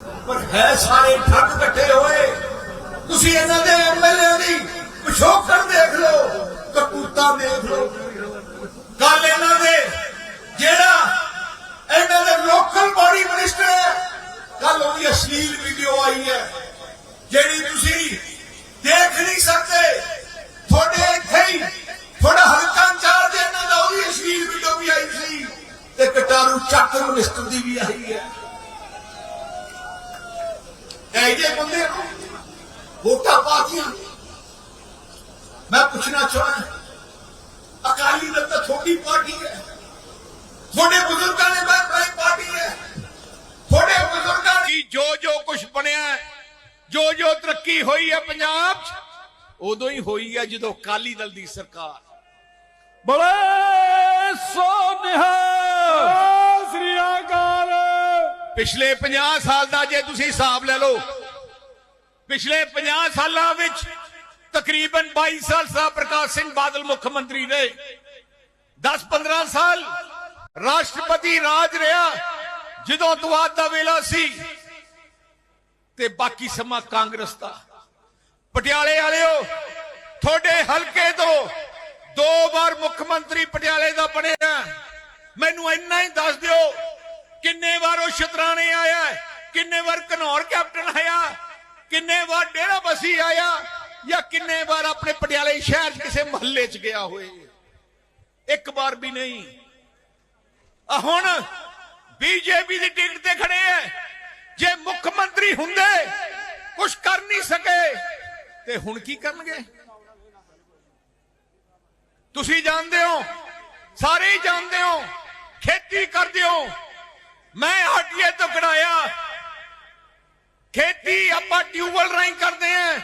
ਪਰ ਹੈ ਸਾਰੇ ਠੱਗ ਇਕੱਠੇ ਹੋਏ। ਤੁਸੀਂ ਇਹਨਾਂ ਦੇ ਐਮਐਲਏ ਦੀ ਪਿਛੋਕੜ ਦੇਖ ਲਓ, ਕਪੂਤਾ ਦੇਖ ਲਓ। ਕੱਲ ਇਹਨਾਂ ਦੇ, ਜਿਹੜਾ ਇਹਨਾਂ ਦੇ ਲੋਕਲ ਬਾਡੀ ਮਿਨਿਸਟਰ ਹੈ ਕੱਲ ਉਹਦੀ ਅਸ਼ਲੀਲ ਵੀਡੀਓ ਆਈ ਹੈ। ਜਿਹੜੀ ਤੁਸੀਂ ਦੇਖ ਨਹੀਂ ਸਕਦੇ ਤੁਹਾਡੇ ਬਜ਼ੁਰਗਾਂ ਨੇ ਮੈਂ ਬੜੀ ਪਾਰਟੀ ਹੈ। ਤੁਹਾਡੇ ਬਜ਼ੁਰਗਾਂ ਕਿ ਜੋ ਜੋ ਕੁਝ ਬਣਿਆ ਜੋ ਜੋ ਤਰੱਕੀ ਹੋਈ ਹੈ ਪੰਜਾਬ 'ਚ ਉਦੋਂ ਹੀ ਹੋਈ ਹੈ ਜਦੋਂ ਅਕਾਲੀ ਦਲ ਦੀ ਸਰਕਾਰ। ਬੜੇ ਸੋਨਿਹਾ ਸ੍ਰੀ ਅਕਾਲ। ਪਿਛਲੇ 50 ਸਾਲ ਦਾ ਜੇ ਤੁਸੀਂ ਹਿਸਾਬ ਲੈ ਲਓ ਪਿਛਲੇ 50 ਸਾਲਾਂ ਵਿੱਚ ਤਕਰੀਬਨ 22 ਸਾਲ ਸਾਹਿਬ ਪ੍ਰਕਾਸ਼ ਸਿੰਘ ਬਾਦਲ ਮੁੱਖ ਮੰਤਰੀ ਰਹੇ। 10-15 ਸਾਲ ਰਾਸ਼ਟਰਪਤੀ ਰਾਜ ਰਿਹਾ ਜਦੋਂ ਤਵਾਦ ਦਾ ਵੇਲਾ ਸੀ ਤੇ ਬਾਕੀ ਸਮਾਂ ਕਾਂਗਰਸ ਦਾ। ਪਟਿਆਲੇ ਵਾਲਿਓ, ਤੁਹਾਡੇ ਹਲਕੇ ਤੋਂ ਦੋ ਵਾਰ ਮੁੱਖ ਮੰਤਰੀ ਪਟਿਆਲੇ ਦਾ ਬਣਿਆ। ਮੈਨੂੰ ਇੰਨਾ ਹੀ ਦੱਸ ਦਿਓ, ਕਿੰਨੇ ਵਾਰ ਉਹ ਸ਼ਤਰਾਣੇ ਆਇਆ, ਕਿੰਨੇ ਵਾਰ ਘਨੌਰ ਕੈਪਟਨ ਆਇਆ, ਕਿੰਨੇ ਵਾਰ ਡੇਰਾ ਬਸੀ ਆਇਆ, ਜਾਂ ਕਿੰਨੇ ਵਾਰ ਆਪਣੇ ਪਟਿਆਲੇ ਸ਼ਹਿਰ 'ਚ ਕਿਸੇ ਮਹੱਲੇ 'ਚ ਗਿਆ ਹੋਏ। ਇੱਕ ਵਾਰ ਵੀ ਨਹੀਂ। ਆ ਹੁਣ ਬੀਜੇਪੀ ਦੀ ਟਿਕਟ ਤੇ ਖੜੇ ਐ। ਜੇ ਮੁੱਖ ਮੰਤਰੀ ਹੁੰਦੇ ਕੁਝ ਕਰ ਨਹੀਂ ਸਕੇ, ਤੇ ਹੁਣ ਕੀ ਕਰਨਗੇ? ਤੁਸੀਂ ਜਾਣਦੇ ਹੋ, ਸਾਰੇ ਹੀ ਜਾਣਦੇ ਹੋ, ਖੇਤੀ ਕਰਦੇ ਹੋ। ਮੈਂ ਆਰਟੀਏ ਤੋਂ ਕਢਾਇਆ ਖੇਤੀ ਆਪਾਂ ਟਿਊਬਲ ਰਾਹੀਂ ਕਰਦੇ ਆਂ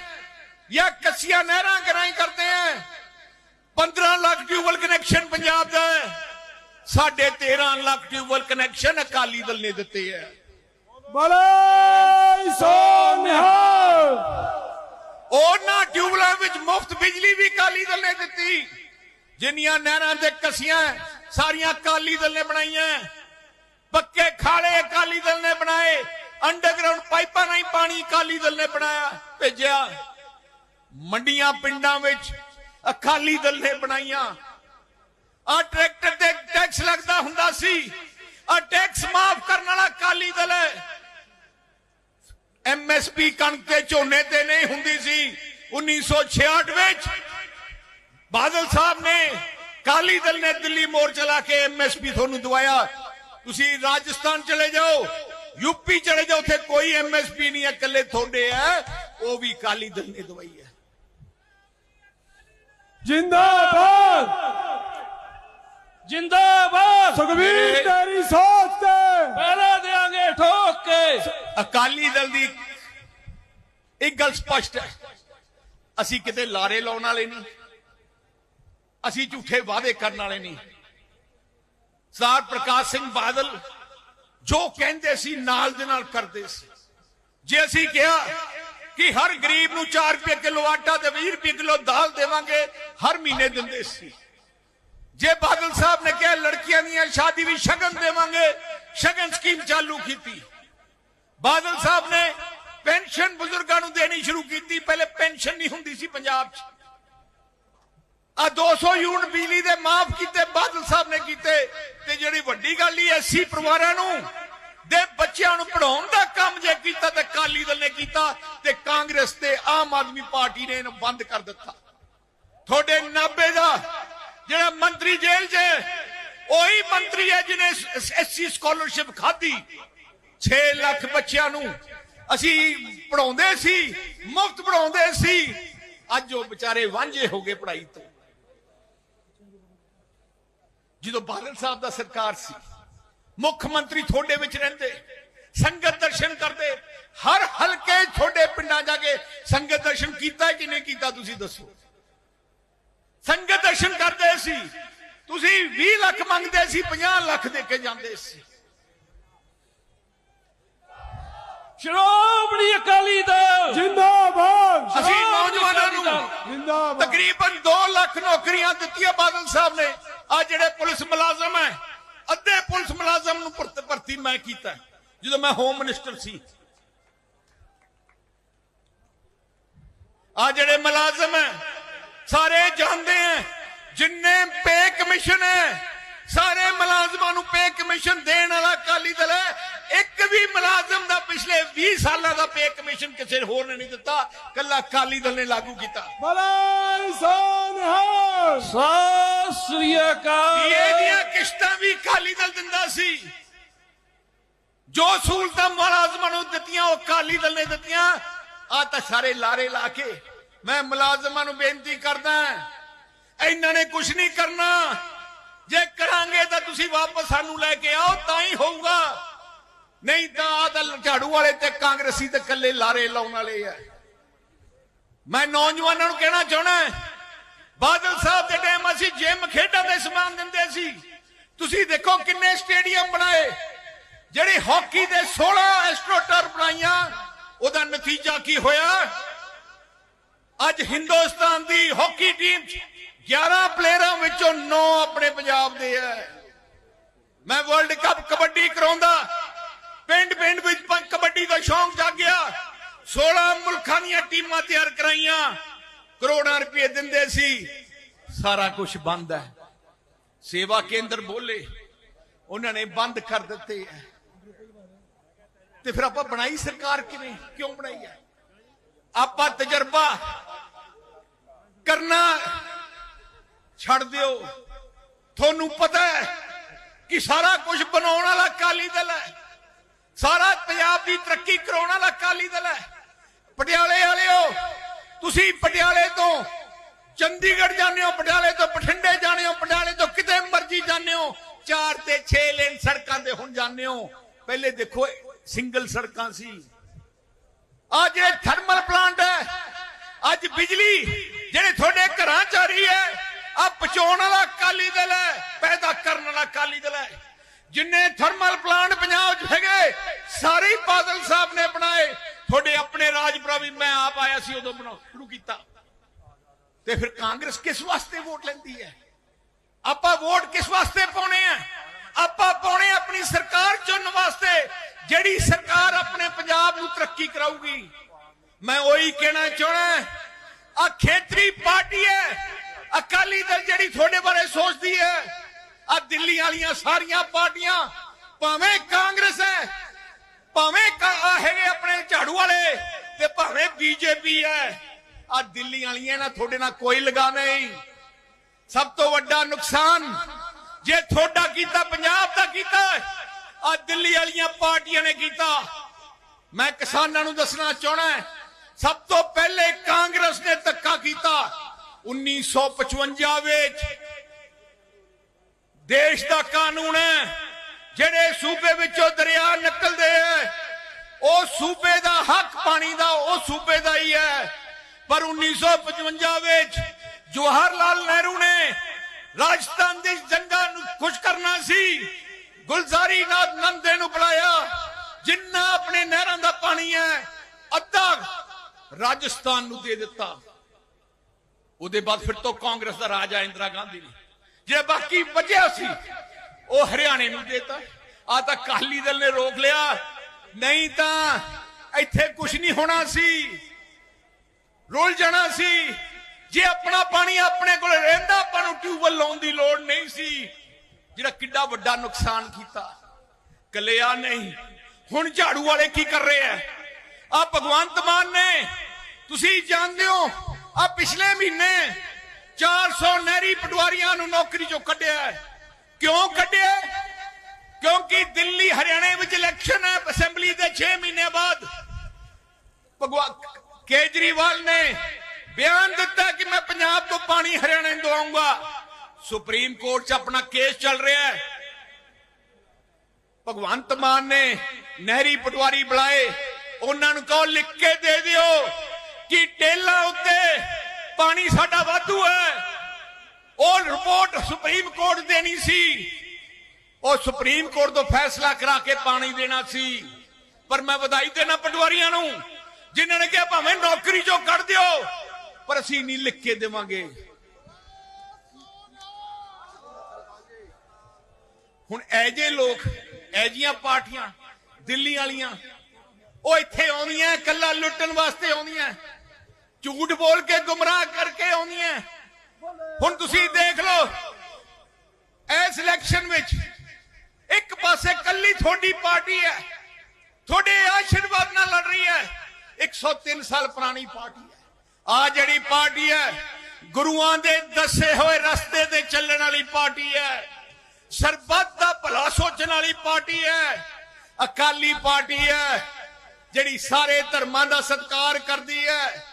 ਜਾਂ ਕੱਸੀਆਂ ਨਹਿਰਾਂ ਰਾਹੀਂ ਕਰਦੇ ਆਂ 15 ਲੱਖ ਟਿਊਬਲ ਕਨੈਕਸ਼ਨ ਪੰਜਾਬ ਦਾ ਹੈ ਸਾਢੇ 13 ਲੱਖ ਟਿਊਬਲ ਕਨੈਕਸ਼ਨ ਅਕਾਲੀ ਦਲ ਨੇ ਦਿੱਤੇ ਹੈ ਬੜੇ ਸੋਨਿਹਾ ਉਹਨਾਂ ਟਿਊਬਲਾਂ ਵਿੱਚ ਮੁਫਤ ਬਿਜਲੀ ਵੀ ਅਕਾਲੀ ਦਲ ਨੇ ਦਿੱਤੀ। ਜਿੰਨੀਆਂ ਨਹਿਰਾਂ ਤੇ ਕਸੀਆਂ ਸਾਰੀਆਂ ਅਕਾਲੀ ਦਲ ਨੇ ਬਣਾਈਆਂ ਪੱਕੇ ਖਾਲੇ ਅਕਾਲੀ ਦਲ ਨੇ ਬਣਾਏ ਅੰਡਰਗਰਾਉਂਡ ਪਾਈਪਾਂ ਨਹੀਂ ਪਾਣੀ ਅਕਾਲੀ ਦਲ ਨੇ ਬਣਾਇਆ ਭੇਜਿਆ। ਮੰਡੀਆਂ ਪਿੰਡਾਂ ਵਿੱਚ ਅਕਾਲੀ ਦਲ ਨੇ ਬਣਾਈਆਂ। ਆ ਸੀ। ਆ ਟੈਕਸ ਮਾਫ ਕਰਨ ਵਾਲਾ ਅਕਾਲੀ ਦਲ ਹੈ। ਐਮਐਸਪੀ ਕਣਕ ਤੇ ਝੋਨੇ ਤੇ ਨਹੀਂ ਹੁੰਦੀ ਸੀ। 1966 ਵਿੱਚ ਬਾਦਲ ਸਾਹਿਬ ਨੇ ਕਾਲੀ ਦਲ ਨੇ ਦਿੱਲੀ ਮੋਰਚਾ ਲਾ ਕੇ ਐਮਐਸਪੀ ਤੁਹਾਨੂੰ ਦਵਾਇਆ। ਤੁਸੀਂ ਰਾਜਸਥਾਨ ਚਲੇ ਜਾਓ ਯੂਪੀ ਚਲੇ ਜਾਓ, ਉੱਥੇ ਕੋਈ ਐਮਐਸਪੀ ਨਹੀਂ ਹੈ, ਇਕੱਲੇ ਤੁਹਾਡੇ ਹੈ। ਉਹ ਵੀ ਕਾਲੀ ਦਲ ਨੇ ਦਵਾਈ ਹੈ। ਜਿੰਦਾਬਾਦ! ਜਿੰਦਾਬਾਦ। ਸੁਖਵੀਰ ਤੇਰੀ ਸੋਚ ਤੇ। ਪਹਿਲੇ ਦੇਾਂਗੇ ਠੋਕ ਕੇ। ਅਕਾਲੀ ਦਲ ਦੀ ਇੱਕ ਗੱਲ ਸਪਸ਼ਟ ਹੈ। ਅਸੀਂ ਕਿਤੇ ਲਾਰੇ ਲਾਉਣ ਵਾਲੇ ਨਹੀਂ। ਅਸੀਂ ਝੂਠੇ ਵਾਅਦੇ ਕਰਨ ਵਾਲੇ ਨਹੀਂ। ਸਰਦਾਰ ਪ੍ਰਕਾਸ਼ ਸਿੰਘ ਬਾਦਲ ਜੋ ਕਹਿੰਦੇ ਸੀ ਨਾਲ ਦੇ ਨਾਲ ਕਰਦੇ ਸੀ। ਜੇ ਅਸੀਂ ਕਿਹਾ ਕਿ ਹਰ ਗਰੀਬ ਨੂੰ 4 ਰੁਪਏ ਕਿਲੋ ਆਟਾ ਤੇ 20 ਰੁਪਏ ਕਿਲੋ ਦਾਲ ਦੇਵਾਂਗੇ ਹਰ ਮਹੀਨੇ ਦਿੰਦੇ ਸੀ। ਜੇ ਬਾਦਲ ਸਾਹਿਬ ਨੇ ਕਿਹਾ ਲੜਕੀਆਂ ਦੀਆਂ ਸ਼ਾਦੀ ਵੀ ਸ਼ਗਨ ਦੇਵਾਂਗੇ, ਸ਼ਗਨ ਸਕੀਮ ਚਾਲੂ ਕੀਤੀ। ਬਾਦਲ ਸਾਹਿਬ ਨੇ ਪੈਨਸ਼ਨ ਬਜ਼ੁਰਗਾਂ ਨੂੰ ਦੇਣੀ ਸ਼ੁਰੂ ਕੀਤੀ, ਪਹਿਲੇ ਪੈਨਸ਼ਨ ਨਹੀਂ ਹੁੰਦੀ ਸੀ ਪੰਜਾਬ 'ਚ। ਆ 200 ਯੂਨਿਟ ਬਿਜਲੀ ਦੇ ਮਾਫ ਕੀਤੇ, ਬਾਦਲ ਸਾਹਿਬ ਨੇ ਕੀਤੇ, ਤੇ ਜਿਹੜੀ ਵੱਡੀ ਗੱਲ ਹੀ ਐਸੀ ਪਰਿਵਾਰਾਂ ਨੂੰ, ਦੇ ਬੱਚਿਆਂ ਨੂੰ ਪੜਾਉਣ ਦਾ ਕੰਮ ਜੇ ਕੀਤਾ, ਤੇ ਕਾਲੀ ਦਲ ਨੇ ਕੀਤਾ, ਤੇ ਕਾਂਗਰਸ ਤੇ ਆਮ ਆਦਮੀ ਪਾਰਟੀ ਨੇ ਇਹਨੂੰ ਬੰਦ ਕਰ ਦਿੱਤਾ। ਤੁਹਾਡੇ ਨਾਬੇ ਦਾ ਜਿਹੜਾ ਮੰਤਰੀ ਜੇਲ੍ਹ 'ਚ ਉਹੀ ਮੰਤਰੀ ਹੈ ਜਿਹਨੇ ਐਸਸੀ ਸਕਾਲਰਸ਼ਿਪ ਖਾਧੀ। 6 ਲੱਖ ਬੱਚਿਆਂ ਨੂੰ ਅਸੀਂ ਪੜਾਉਂਦੇ ਸੀ, ਮੁਫਤ ਪੜਾਉਂਦੇ ਸੀ। ਅੱਜ ਉਹ ਵਿਚਾਰੇ ਵਾਂਝੇ ਹੋ ਗਏ ਪੜ੍ਹਾਈ ਤੋਂ। ਜਦੋਂ ਬਾਦਲ ਸਾਹਿਬ ਦਾ ਸਰਕਾਰ ਸੀ, ਮੁੱਖ ਮੰਤਰੀ ਤੁਹਾਡੇ ਵਿੱਚ ਰਹਿੰਦੇ, ਸੰਗਤ ਦਰਸ਼ਨ ਕਰਦੇ, ਹਰ ਹਲਕੇ ਤੁਹਾਡੇ ਪਿੰਡਾਂ ਜਾ ਕੇ ਸੰਗਤ ਦਰਸ਼ਨ ਕੀਤਾ ਕਿ ਨਹੀਂ ਕੀਤਾ, ਤੁਸੀਂ ਦੱਸੋ। ਸੰਗਤ ਦਰਸ਼ਨ ਕਰਦੇ ਸੀ। ਤੁਸੀਂ 20 ਲੱਖ ਮੰਗਦੇ ਸੀ 50 ਲੱਖ ਦੇ ਕੇ ਜਾਂਦੇ ਸੀ। ਸ਼੍ਰੋਮਣੀ ਅਕਾਲੀ ਦਲ। ਜਿੰਦਾਬਾਦ। ਅਸੀਂ ਨੌਜਵਾਨਾਂ ਨੂੰ ਜਿੰਦਾਬਾਦ। ਤਕਰੀਬਨ 2 ਲੱਖ ਨੌਕਰੀਆਂ ਦਿੱਤੀਆਂ ਬਾਦਲ ਸਾਹਿਬ ਨੇ। ਆ ਜਿਹੜੇ ਪੁਲਿਸ ਮੁਲਾਜ਼ਮ ਹੈ ਅੱਧੇ ਪੁਲਿਸ ਮੁਲਾਜ਼ਮ ਨੂੰ ਭਰਤੀ ਮੈਂ ਕੀਤਾ। ਜਦੋਂ ਮੈਂ ਹੋਮ ਮਿਨਿਸਟਰ ਸੀ। ਆ ਜਿਹੜੇ ਮੁਲਾਜ਼ਮ ਹੈ ਸਾਰੇ ਜਾਣਦੇ ਹੈ ਜਿੰਨੇ ਪੇ ਕਮਿਸ਼ਨ ਹੈ ਸਾਰੇ ਮੁਲਾਜ਼ਮਾਂ ਨੂੰ ਪੇ ਕਮਿਸ਼ਨ ਦੇਣ ਵਾਲਾ ਅਕਾਲੀ ਦਲ ਹੈ। ਇੱਕ ਵੀ ਮੁਲਾਜ਼ਮ ਦਾ ਪਿਛਲੇ 20 ਸਾਲਾਂ ਦਾ ਪੇ ਕਮਿਸ਼ਨ ਕਿਸੇ ਹੋਰ ਨੇ ਨਹੀਂ ਦਿੱਤਾ ਕੱਲਾ ਅਕਾਲੀ ਦਲ ਨੇ ਲਾਗੂ ਕੀਤਾ। ਬਲਾਈ ਕਿਸ਼ਤਾਂ ਵੀ ਅਕਾਲੀ ਦਲ ਦਿੰਦਾ ਸੀ। ਜੋ ਸਹੂਲਤਾਂ ਮੁਲਾਜ਼ਮਾਂ ਨੂੰ ਦਿੱਤੀਆਂ ਉਹ ਅਕਾਲੀ ਦਲ ਨੇ ਦਿੱਤੀਆਂ। ਆ ਤਾਂ ਸਾਰੇ ਲਾਰੇ ਲਾ ਕੇ ਮੈਂ ਮੁਲਾਜ਼ਮਾਂ ਨੂੰ ਬੇਨਤੀ ਕਰਦਾ ਇਹਨਾਂ ਨੇ ਕੁਝ ਨਹੀਂ ਕਰਨਾ। ਜੇ ਕਰਾਂਗੇ ਤਾਂ ਤੁਸੀਂ ਵਾਪਸ ਸਾਨੂੰ ਲੈ ਕੇ ਆਓ, ਤਾਂ ਹੀ ਹੋਊਗਾ। ਨਹੀਂ ਤਾਂ ਆ ਤਾਂ ਝਾੜੂ ਵਾਲੇ ਤੇ ਕਾਂਗਰਸੀ ਤੇ ਇਕੱਲੇ ਲਾਰੇ ਲਾਉਣ ਵਾਲੇ ਆ। ਮੈਂ ਨੌਜਵਾਨਾਂ ਨੂੰ ਕਹਿਣਾ ਚਾਹਣਾ ਬਾਦਲ ਸਾਹਿਬ ਦੇ ਟਾਈਮ ਅਸੀਂ ਜਿਮ ਖੇਡਾਂ ਦੇ ਸਮਾਨ ਦਿੰਦੇ ਸੀ। ਤੁਸੀਂ ਦੇਖੋ ਕਿੰਨੇ ਸਟੇਡੀਅਮ ਬਣਾਏ। ਜਿਹੜੇ ਹਾਕੀ ਦੇ 16 ਐਸਟ੍ਰੋਟਰ ਬਣਾਈਆਂ, ਉਹਦਾ ਨਤੀਜਾ ਕੀ ਹੋਇਆ? ਅੱਜ ਹਿੰਦੁਸਤਾਨ ਦੀ ਹਾਕੀ ਟੀਮ 'ਚ 11 ਪਲੇਅਰਾਂ ਵਿੱਚੋਂ 9 ਆਪਣੇ ਪੰਜਾਬ ਦੇ ਆ। ਮੈਂ ਵਰਲਡ ਕੱਪ ਕਬੱਡੀ ਕਰਾਉਂਦਾ। ਪਿੰਡ ਪਿੰਡ ਵਿੱਚ ਕਬੱਡੀ ਦਾ ਸ਼ੌਂਕ ਜਾਗਿਆ। 16 ਮੁਲਕਾਂ ਦੀਆਂ ਟੀਮਾਂ ਤਿਆਰ ਕਰਾਈਆਂ। ਕਰੋੜਾਂ ਰੁਪਏ ਦਿੰਦੇ ਸੀ। ਸਾਰਾ ਕੁਝ ਬੰਦ ਹੈ। ਸੇਵਾ ਕੇਂਦਰ ਬੋਲੇ। ਉਹਨਾਂ ਨੇ ਬੰਦ ਕਰ ਦਿੱਤੇ ਹੈ। ਤੇ ਫਿਰ ਆਪਾਂ ਬਣਾਈ ਸਰਕਾਰ ਕਿਵੇਂ? ਕਿਉਂ ਬਣਾਈ ਹੈ? ਆਪਾਂ ਤਜਰਬਾ ਕਰਨਾ ਛੱਡ ਦਿਓ। ਤੁਹਾਨੂੰ ਪਤਾ ਹੈ ਕਿ ਸਾਰਾ ਕੁਝ ਬਣਾਉਣ ਵਾਲਾ ਅਕਾਲੀ ਦਲ ਹੈ। ਸਾਰਾ ਪੰਜਾਬ ਦੀ ਤਰੱਕੀ ਕਰਾਉਣ ਵਾਲਾ ਅਕਾਲੀ ਦਲ ਹੈ। ਪਟਿਆਲੇ ਵਾਲਿਓ, ਤੁਸੀਂ ਪਟਿਆਲੇ ਤੋਂ ਚੰਡੀਗੜ੍ਹ ਜਾਂਦੇ ਹੋ, ਪਟਿਆਲੇ ਤੋਂ ਬਠਿੰਡੇ ਜਾਂਦੇ ਹੋ, ਪਟਿਆਲੇ ਤੋਂ ਕਿਤੇ ਮਰਜ਼ੀ ਜਾਂਦੇ ਹੋ, ਚਾਰ ਤੇ 6 ਲੇਨ ਸੜਕਾਂ ਤੇ ਹੁਣ ਜਾਂਦੇ ਹੋ। ਪਹਿਲੇ ਦੇਖੋ ਸਿੰਗਲ ਸੜਕਾਂ ਸੀ। ਆ ਜਿਹੜੇ ਥਰਮਲ ਪਲਾਂਟ ਹੈ। ਅੱਜ ਬਿਜਲੀ, ਜਿਹੜੇ ਤੁਹਾਡੇ ਘਰਾਂ ਚ ਆ ਰਹੀ ਹੈ ਆ ਪਹੁੰਚਾਉਣ ਵਾਲਾ ਅਕਾਲੀ ਦਲ ਹੈ, ਪੈਦਾ ਕਰਨ ਵਾਲਾ ਅਕਾਲੀ ਦਲ ਹੈ। ਜਿੰਨੇ ਥਰਮਲ ਪਲਾਂਟ ਪੰਜਾਬ 'ਚ ਹੈਗੇ, ਸਾਰੇ ਬਾਦਲ ਸਾਹਿਬ ਨੇ ਬਣਾਏ। ਤੁਹਾਡੇ ਆਪਣੇ ਰਾਜਪੁਰਾ ਵੀ ਮੈਂ ਆਪ ਆਇਆ ਸੀ ਉਦੋਂ ਬਣਾ ਸ਼ੁਰੂ ਕੀਤਾ। ਤੇ ਫਿਰ ਕਾਂਗਰਸ ਕਿਸ ਵਾਸਤੇ ਵੋਟ ਲੈਂਦੀ ਹੈ? ਆਪਾਂ ਵੋਟ ਕਿਸ ਵਾਸਤੇ ਪਾਉਣੇ ਆ? ਆਪਾਂ ਪਾਉਣੇ ਆਪਣੀ ਸਰਕਾਰ ਚੁਣਨ ਵਾਸਤੇ। ਜਿਹੜੀ ਸਰਕਾਰ ਆਪਣੇ ਪੰਜਾਬ ਨੂੰ ਤਰੱਕੀ ਕਰਾਊਗੀ, ਮੈਂ ਉਹੀ ਕਹਿਣਾ ਚਾਹਣਾ ਆ ਖੇਤਰੀ ਪਾਰਟੀ ਹੈ, ਅਕਾਲੀ ਦਲ ਜਿਹੜੀ ਤੁਹਾਡੇ ਬਾਰੇ ਸੋਚਦੀ ਹੈ ਆ ਦਿੱਲੀ ਵਾਲੀਆਂ ਸਾਰੀਆਂ ਪਾਰਟੀਆਂ, ਭਾਵੇਂ ਕਾਂਗਰਸ ਹੈ, ਭਾਵੇਂ ਹੈਗੇ ਆਪਣੇ ਝਾੜੂ ਵਾਲੇ ਤੇ ਭਾਵੇਂ ਬੀਜੇਪੀ ਹੈ ਆ ਦਿੱਲੀ ਵਾਲੀਆਂ ਨਾਲ ਤੁਹਾਡੇ ਨਾਲ ਕੋਈ ਲਗਾ ਨਹੀਂ। ਸਭ ਤੋਂ ਵੱਡਾ ਨੁਕਸਾਨ, ਜੇ ਤੁਹਾਡਾ ਕੀਤਾ, ਪੰਜਾਬ ਦਾ ਕੀਤਾ ਆ ਦਿੱਲੀ ਵਾਲੀਆਂ ਪਾਰਟੀਆਂ ਨੇ ਕੀਤਾ। ਮੈਂ ਕਿਸਾਨਾਂ ਨੂੰ ਦੱਸਣਾ ਚਾਹਣਾ ਸਭ ਤੋਂ ਪਹਿਲੇ ਕਾਂਗਰਸ ਨੇ ਧੱਕਾ ਕੀਤਾ। 1955 ਵਿੱਚ ਦੇਸ਼ ਦਾ ਕਾਨੂੰਨ ਹੈ, ਜਿਹੜੇ ਸੂਬੇ ਵਿੱਚੋਂ ਦਰਿਆ ਨਿਕਲਦੇ ਐ ਉਹ ਸੂਬੇ ਦਾ ਹੱਕ ਪਾਣੀ ਦਾ, ਉਹ ਸੂਬੇ ਦਾ ਹੀ ਹੈ। ਪਰ 1955 ਵਿੱਚ ਜਵਾਹਰ ਲਾਲ ਨਹਿਰੂ ਨੇ ਰਾਜਸਥਾਨ ਦੇ ਜੰਗਾਂ ਨੂੰ ਖੁਸ਼ ਕਰਨਾ ਸੀ। ਗੁਲਜ਼ਾਰੀ ਨਾਥ ਨੰਦੇ ਨੂੰ ਬੁਲਾਇਆ। ਜਿੰਨਾ ਆਪਣੇ ਨਹਿਰਾਂ ਦਾ ਪਾਣੀ ਹੈ, ਅੱਧਾ ਰਾਜਸਥਾਨ ਨੂੰ ਦੇ ਦਿੱਤਾ। ਉਹਦੇ ਬਾਅਦ ਫਿਰ ਤੋਂ ਕਾਂਗਰਸ ਦਾ ਰਾਜ ਆ, ਇੰਦਰਾ ਗਾਂਧੀ ਨੇ। ਜੇ ਬਾਕੀ ਬਚਿਆ ਸੀ, ਉਹ ਹਰਿਆਣੇ ਨੂੰ ਦੇਤਾ। ਆ ਤਾਂ ਕਾਲੀ ਦਲ ਨੇ ਰੋਕ ਲਿਆ। ਨਹੀਂ ਤਾਂ ਇੱਥੇ ਕੁਝ ਨਹੀਂ ਹੋਣਾ ਸੀ। ਰੁੱਲ ਜਾਣਾ ਸੀ। ਜੇ ਆਪਣਾ ਪਾਣੀ ਆਪਣੇ ਕੋਲ ਰਹਿੰਦਾ, ਆਪਾਂ ਨੂੰ ਟਿਊਬਵੈਲ ਲਾਉਣ ਦੀ ਲੋੜ ਨਹੀਂ ਸੀ। ਜਿਹੜਾ ਕਿੱਡਾ ਵੱਡਾ ਨੁਕਸਾਨ ਕੀਤਾ। ਕੱਲਿਆ ਨਹੀਂ। ਹੁਣ ਝਾੜੂ ਵਾਲੇ ਕੀ ਕਰ ਰਹੇ ਆ? ਆ ਭਗਵੰਤ ਮਾਨ ਨੇ, ਤੁਸੀਂ ਜਾਣਦੇ ਹੋ, ਆ ਪਿਛਲੇ ਮਹੀਨੇ 400 ਨਹਿਰੀ ਪਟਵਾਰੀਆਂ ਨੂੰ ਨੌਕਰੀ ਚੋਂ ਕੱਢਿਆ ਕਿਉਂ ਕੱਢਿਆ ਕਿਉਂਕਿ ਦਿੱਲੀ, ਹਰਿਆਣੇ ਵਿੱਚ ਇਲੈਕਸ਼ਨ ਹੈ ਅਸੈਂਬਲੀ ਦੇ 6 ਮਹੀਨੇ ਬਾਅਦ। ਭਗਵਾ, ਕੇਜਰੀਵਾਲ ਨੇ ਬਿਆਨ ਦਿੱਤਾ ਕਿ ਮੈਂ ਪੰਜਾਬ ਤੋਂ ਪਾਣੀ ਹਰਿਆਣੇ ਨੂੰ ਦਵਾਉਂਗਾ। ਸੁਪਰੀਮ ਕੋਰਟ 'ਚ ਆਪਣਾ ਕੇਸ ਚੱਲ ਰਿਹਾ ਹੈ। ਭਗਵੰਤ ਮਾਨ ਨੇ ਨਹਿਰੀ ਪਟਵਾਰੀ ਬੁਲਾਏ। ਉਹਨਾਂ ਨੂੰ ਕਹੋ, ਲਿਖ ਕੇ ਦੇ ਦਿਓ ਕਿ ਟੇਲਾ ਉੱਤੇ ਪਾਣੀ ਸਾਡਾ ਵਾਧੂ ਹੈ। ਉਹ ਰਿਪੋਰਟ ਸੁਪਰੀਮ ਕੋਰਟ ਦੇਣੀ ਸੀ। ਉਹ ਸੁਪਰੀਮ ਕੋਰਟ ਤੋਂ ਫੈਸਲਾ ਕਰਾ ਕੇ ਪਾਣੀ ਦੇਣਾ ਸੀ। ਪਰ ਮੈਂ ਵਧਾਈ ਦੇਣਾ ਪਟਵਾਰੀਆਂ ਨੂੰ, ਜਿਨ੍ਹਾਂ ਨੇ ਕਿਹਾ ਭਾਵੇਂ ਨੌਕਰੀ ਚੋਂ ਕੱਢ ਦਿਓ, ਪਰ ਅਸੀਂ ਨਹੀਂ ਲਿਖ ਕੇ ਦੇਵਾਂਗੇ। ਹੁਣ ਐਜੇ ਲੋਕ ਐਜੀਆਂ ਪਾਰਟੀਆਂ, ਦਿੱਲੀ ਵਾਲੀਆਂ, ਉਹ ਇੱਥੇ ਆਉਂਦੀਆਂ ਕੱਲਾ ਲੁੱਟਣ ਵਾਸਤੇ ਆਉਂਦੀਆਂ, ਝੂਠ ਬੋਲ ਕੇ ਗੁੰਮਰਾਹ ਕਰਕੇ ਆਉਂਦੀਆਂ। ਹੁਣ ਤੁਸੀਂ ਦੇਖ ਲਓ, ਇਸ ਇਲੈਕਸ਼ਨ ਵਿੱਚ ਇੱਕ ਪਾਸੇ ਕੱਲੀ ਤੁਹਾਡੀ ਪਾਰਟੀ ਹੈ, ਤੁਹਾਡੇ ਆਸ਼ੀਰਵਾਦ ਨਾਲ ਲੜ ਰਹੀ ਹੈ 103 ਸਾਲ ਪੁਰਾਣੀ ਪਾਰਟੀ ਹੈ। ਆ ਜਿਹੜੀ ਪਾਰਟੀ ਹੈ, ਗੁਰੂਆਂ ਦੇ ਦੱਸੇ ਹੋਏ ਰਸਤੇ ਤੇ ਚੱਲਣ ਵਾਲੀ ਪਾਰਟੀ ਹੈ। ਸਰਬੱਤ ਦਾ ਭਲਾ ਸੋਚਣ ਵਾਲੀ ਪਾਰਟੀ ਹੈ। ਅਕਾਲੀ ਪਾਰਟੀ ਹੈ, ਜਿਹੜੀ ਸਾਰੇ ਧਰਮਾਂ ਦਾ ਸਤਿਕਾਰ ਕਰਦੀ ਹੈ।